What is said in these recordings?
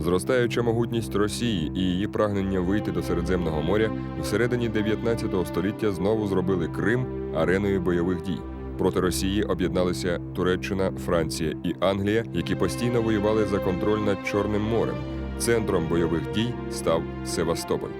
Зростаюча могутність Росії і її прагнення вийти до Середземного моря всередині 19 століття знову зробили Крим ареною бойових дій. Проти Росії об'єдналися Туреччина, Франція і Англія, які постійно воювали за контроль над Чорним морем. Центром бойових дій став Севастополь.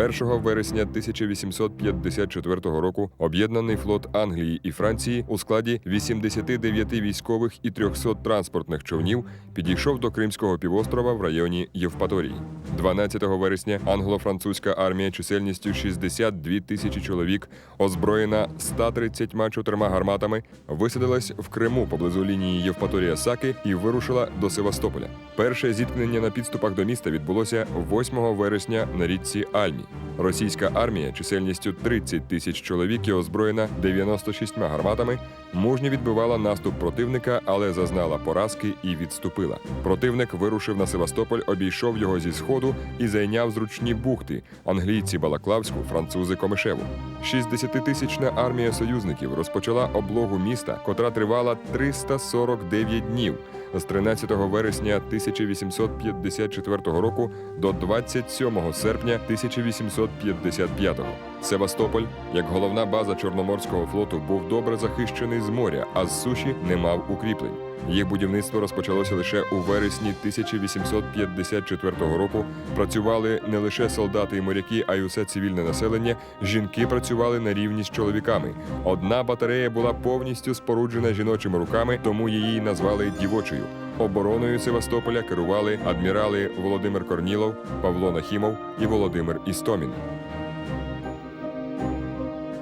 1 вересня 1854 року об'єднаний флот Англії і Франції у складі 89 військових і 300 транспортних човнів підійшов до Кримського півострова в районі Євпаторії. 12 вересня англо-французька армія чисельністю 62 тисячі чоловік, озброєна 134 гарматами, висадилась в Криму поблизу лінії Євпаторія Саки і вирушила до Севастополя. Перше зіткнення на підступах до міста відбулося 8 вересня на річці Альмі. Російська армія чисельністю 30 тисяч чоловік і озброєна 96 гарматами, мужньо відбивала наступ противника, але зазнала поразки і відступила. Противник вирушив на Севастополь, обійшов його зі сходу і зайняв зручні бухти англійці Балаклавську, французи Комишеву. 60-тисячна армія союзників розпочала облогу міста, котра тривала 349 днів з 13 вересня 1854 року до 27 серпня 1855. Севастополь, як головна база Чорноморського флоту, був добре захищений з моря, а з суші не мав укріплень. Їх будівництво розпочалося лише у вересні 1854 року. Працювали не лише солдати і моряки, а й усе цивільне населення. Жінки працювали на рівні з чоловіками. Одна батарея була повністю споруджена жіночими руками, тому її назвали дівочою. Обороною Севастополя керували адмірали Володимир Корнілов, Павло Нахімов і Володимир Істомін.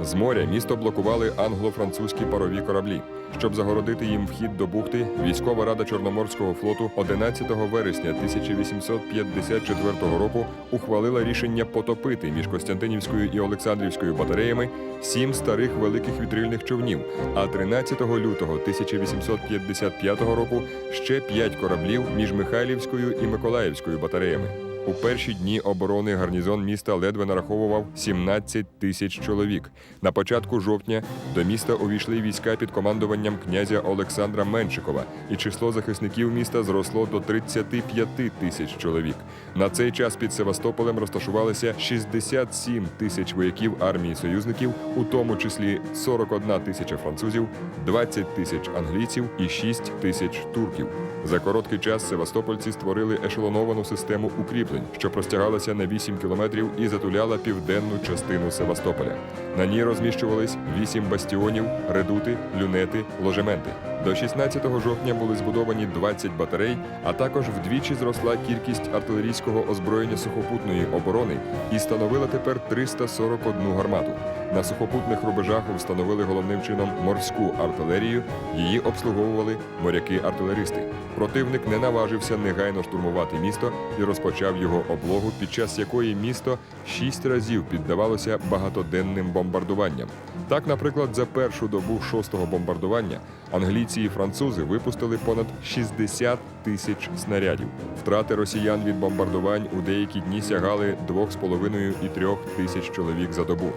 З моря місто блокували англо-французькі парові кораблі. Щоб загородити їм вхід до бухти, військова рада Чорноморського флоту 11 вересня 1854 року ухвалила рішення потопити між Костянтинівською і Олександрівською батареями сім старих великих вітрильних човнів. А 13 лютого 1855 року ще п'ять кораблів між Михайлівською і Миколаївською батареями. У перші дні оборони гарнізон міста ледве нараховував 17 тисяч чоловік. На початку жовтня до міста увійшли війська під командуванням князя Олександра Меншикова, і число захисників міста зросло до 35 тисяч чоловік. На цей час під Севастополем розташувалися 67 тисяч вояків армії союзників, у тому числі 41 тисяча французів, 20 тисяч англійців і 6 тисяч турків. За короткий час Севастопольці створили ешелоновану систему укріплень, що простягалася на 8 кілометрів і затуляла південну частину Севастополя. На ній розміщувались 8 бастіонів, редути, люнети, ложементи. До 16 жовтня були збудовані 20 батарей, а також вдвічі зросла кількість артилерійського озброєння сухопутної оборони і становила тепер 341 гармату. На сухопутних рубежах встановили головним чином морську артилерію. Її обслуговували моряки-артилеристи. Противник не наважився негайно штурмувати місто і розпочав його облогу, під час якої місто шість разів піддавалося багатоденним бомбардуванням. Так, наприклад, за першу добу шостого бомбардування англійці і французи випустили понад 60 тисяч снарядів. Втрати росіян від бомбардувань у деякі дні сягали 2,5 і 3 тисяч чоловік за добу.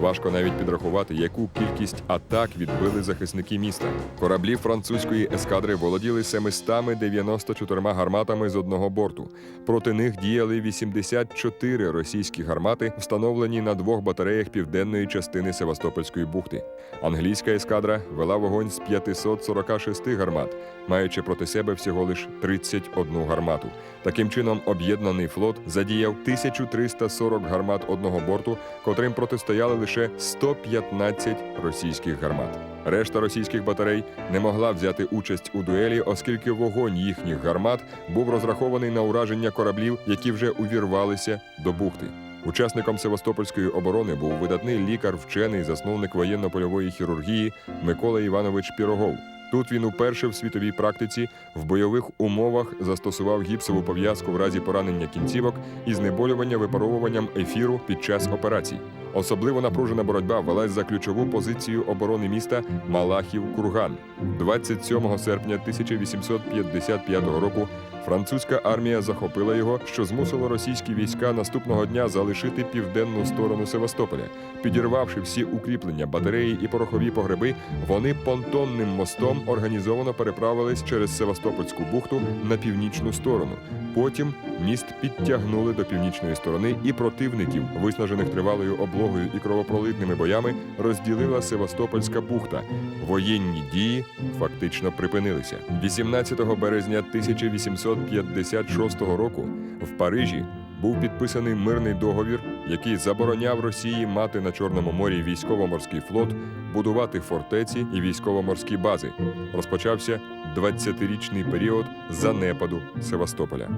Важко навіть підрахувати, яку кількість атак відбили захисники міста. Кораблі французької ескадри володіли 794 гарматами з одного борту. Проти них діяли 84 російські гармати, встановлені на двох батареях південної частини Севастопольської бухти. Англійська ескадра вела вогонь з 546 гармат, маючи проти себе всього лиш 31 гармату. Таким чином, об'єднаний флот задіяв 1340 гармат одного борту, котрим протистояли лише 115 російських гармат. Решта російських батарей не могла взяти участь у дуелі, оскільки вогонь їхніх гармат був розрахований на ураження кораблів, які вже увірвалися до бухти. Учасником Севастопольської оборони був видатний лікар, вчений, засновник воєнно-польової хірургії Микола Іванович Пірогов. Тут він уперше в світовій практиці в бойових умовах застосував гіпсову пов'язку в разі поранення кінцівок і знеболювання випаровуванням ефіру під час операцій. Особливо напружена боротьба велась за ключову позицію оборони міста Малахів-Курган. 27 серпня 1855 року французька армія захопила його, що змусило російські війська наступного дня залишити південну сторону Севастополя. Підірвавши всі укріплення, батареї і порохові погреби, вони понтонним мостом організовано переправились через Севастопольську бухту на північну сторону. Потім міст підтягнули до північної сторони, і противників, виснажених тривалою облогою і кровопролитними боями, розділила Севастопольська бухта. Воєнні дії фактично припинилися. 18 березня 1856 року в Парижі був підписаний мирний договір, який забороняв Росії мати на Чорному морі військово-морський флот, будувати фортеці і військово-морські бази. Розпочався 20-річний період занепаду Севастополя.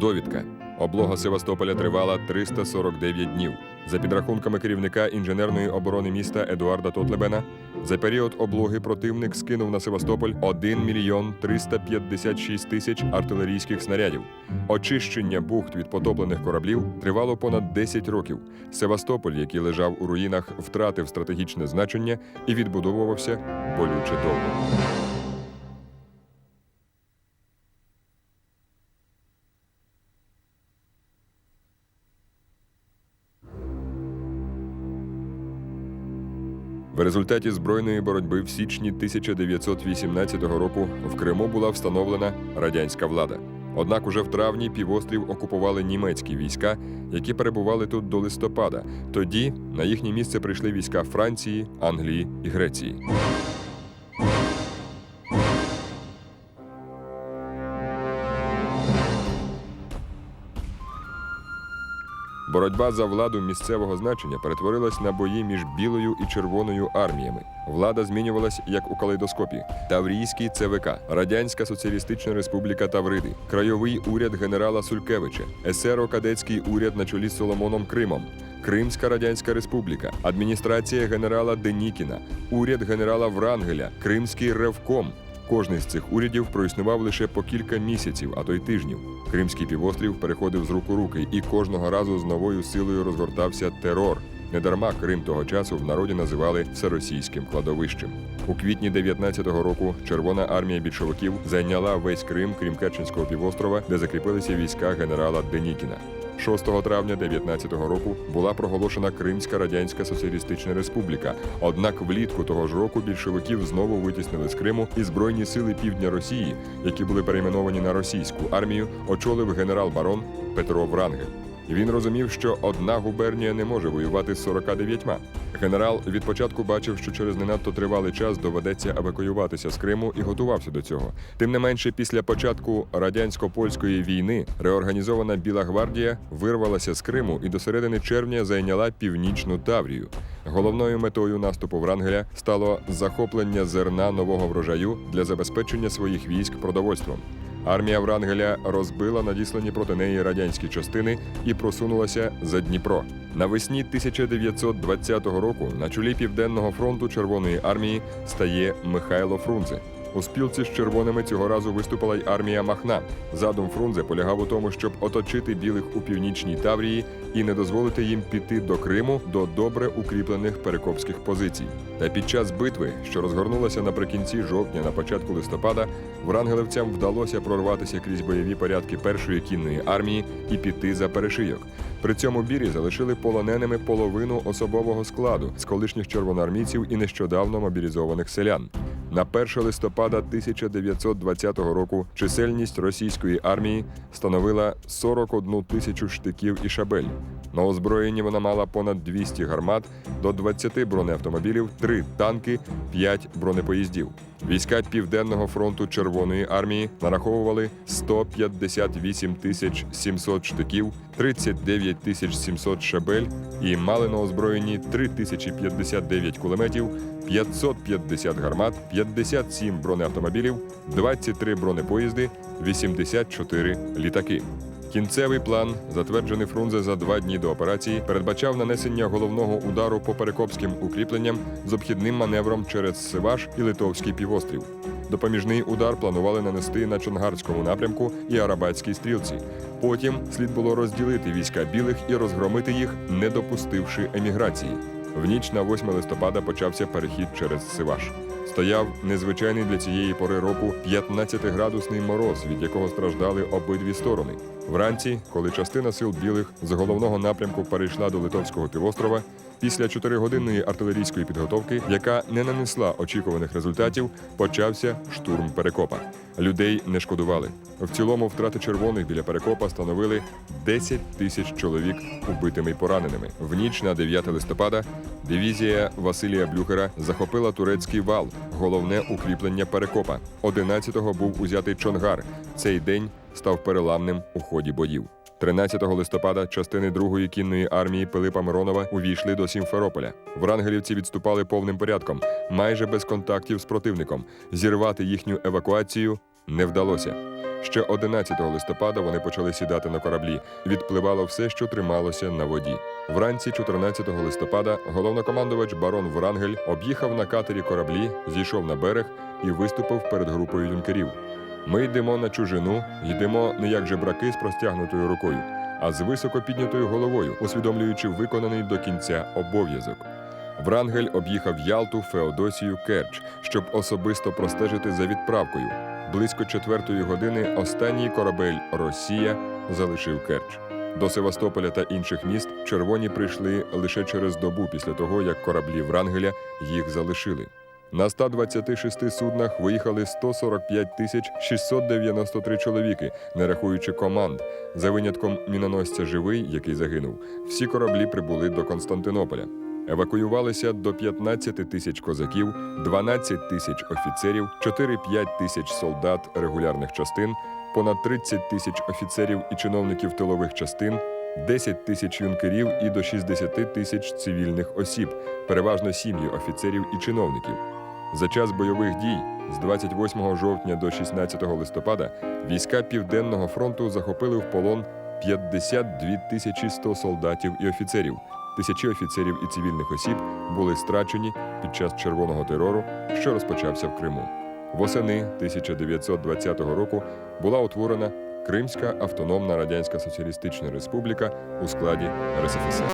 Довідка. Облога Севастополя тривала 349 днів. За підрахунками керівника інженерної оборони міста Едуарда Тотлебена, за період облоги противник скинув на Севастополь 1 мільйон 356 тисяч артилерійських снарядів. Очищення бухт від потоплених кораблів тривало понад 10 років. Севастополь, який лежав у руїнах, втратив стратегічне значення і відбудовувався болюче довго. В результаті збройної боротьби в січні 1918 року в Криму була встановлена радянська влада. Однак уже в травні півострів окупували німецькі війська, які перебували тут до листопада. Тоді на їхнє місце прийшли війська Франції, Англії і Греції. Боротьба за владу місцевого значення перетворилась на бої між білою і червоною арміями. Влада змінювалась як у калейдоскопі: Таврійський ЦВК, Радянська Соціалістична Республіка Тавриди, Крайовий уряд генерала Сулькевича, есеро-кадетський уряд на чолі з Соломоном Кримом. Кримська Радянська Республіка, адміністрація генерала Денікіна, уряд генерала Врангеля, Кримський ревком, Кожний з цих урядів проіснував лише по кілька місяців, а то й тижнів. Кримський півострів переходив з рук у руки, і кожного разу з новою силою розгортався терор. Недарма Крим того часу в народі називали всеросійським кладовищем. У квітні 19-го року Червона армія більшовиків зайняла весь Крим, крім Керченського півострова, де закріпилися війська генерала Денікіна. 6 травня 19-го року була проголошена Кримська Радянська Соціалістична Республіка. Однак влітку того ж року більшовиків знову витіснили з Криму і збройні сили півдня Росії, які були перейменовані на російську армію, очолив генерал-барон Петро Врангель. Він розумів, що одна губернія не може воювати з 49. Генерал від початку бачив, що через не надто тривалий час доведеться евакуюватися з Криму і готувався до цього. Тим не менше, після початку радянсько-польської війни реорганізована Біла гвардія вирвалася з Криму і до середини червня зайняла північну Таврію. Головною метою наступу Врангеля стало захоплення зерна нового врожаю для забезпечення своїх військ продовольством. Армія Врангеля розбила надіслані проти неї радянські частини і просунулася за Дніпро. Навесні 1920 року на чолі Південного фронту Червоної армії стає Михайло Фрунзе. У спілці з червоними цього разу виступила й армія Махна. Задум Фрунзе полягав у тому, щоб оточити білих у північній Таврії і не дозволити їм піти до Криму до добре укріплених перекопських позицій. Та під час битви, що розгорнулася наприкінці жовтня, на початку листопада, врангелевцям вдалося прорватися крізь бойові порядки першої кінної армії і піти за перешийок. При цьому бірі залишили полоненими половину особового складу з колишніх червоноармійців і нещодавно мобілізованих селян. На 1 листопада 1920 року чисельність російської армії становила 41 тисячу штиків і шабель. На озброєнні вона мала понад 200 гармат, до 20 бронеавтомобілів, 3 танки, 5 бронепоїздів. Війська Південного фронту Червоної армії нараховували 158 тисяч 700 штиків, 39 тисяч 700 шабель і мали на озброєнні 3059 кулеметів, 550 гармат, 57 бронеавтомобілів, 23 бронепоїзди, 84 літаки. Кінцевий план, затверджений Фрунзе за два дні до операції, передбачав нанесення головного удару по перекопським укріпленням з обхідним маневром через Сиваш і Литовський півострів. Допоміжний удар планували нанести на Чонгарському напрямку і Арабатській стрілці. Потім слід було розділити війська білих і розгромити їх, не допустивши еміграції. В ніч на 8 листопада почався перехід через Сиваш. Стояв незвичайний для цієї пори року 15-градусний мороз, від якого страждали обидві сторони. Вранці, коли частина сил білих з головного напрямку перейшла до Литовського півострова, після чотиригодинної артилерійської підготовки, яка не нанесла очікуваних результатів, почався штурм Перекопа. Людей не шкодували. В цілому втрати червоних біля Перекопа становили 10 тисяч чоловік убитими й пораненими. В ніч на 9 листопада дивізія Василія Блюхера захопила турецький вал, головне укріплення Перекопа. 11-го був узятий Чонгар. Цей день став переламним у ході боїв. 13 листопада частини другої кінної армії Пилипа Миронова увійшли до Сімферополя. Врангелівці відступали повним порядком, майже без контактів з противником. Зірвати їхню евакуацію не вдалося. Ще 11 листопада вони почали сідати на кораблі. Відпливало все, що трималося на воді. Вранці 14 листопада головнокомандувач барон Врангель об'їхав на катері кораблі, зійшов на берег і виступив перед групою юнкерів. Ми йдемо на чужину, йдемо не як жебраки з простягнутою рукою, а з високо піднятою головою, усвідомлюючи виконаний до кінця обов'язок. Врангель об'їхав Ялту, Феодосію, Керч, щоб особисто простежити за відправкою. Близько четвертої години останній корабель Росія залишив Керч. До Севастополя та інших міст червоні прийшли лише через добу після того, як кораблі Врангеля їх залишили. На 126 суднах виїхали 145 тисяч 693 чоловіки, не рахуючи команд. За винятком міноносця Живий, який загинув, всі кораблі прибули до Константинополя. Евакуювалися до 15 тисяч козаків, 12 тисяч офіцерів, 4-5 тисяч солдат регулярних частин, понад 30 тисяч офіцерів і чиновників тилових частин, 10 тисяч юнкерів і до 60 тисяч цивільних осіб, переважно сім'ї офіцерів і чиновників. За час бойових дій з 28 жовтня до 16 листопада війська Південного фронту захопили в полон 52 тисячі 100 солдатів і офіцерів. Тисячі офіцерів і цивільних осіб були страчені під час червоного терору, що розпочався в Криму. Восени 1920 року була утворена Кримська автономна радянська соціалістична республіка у складі РСФСР.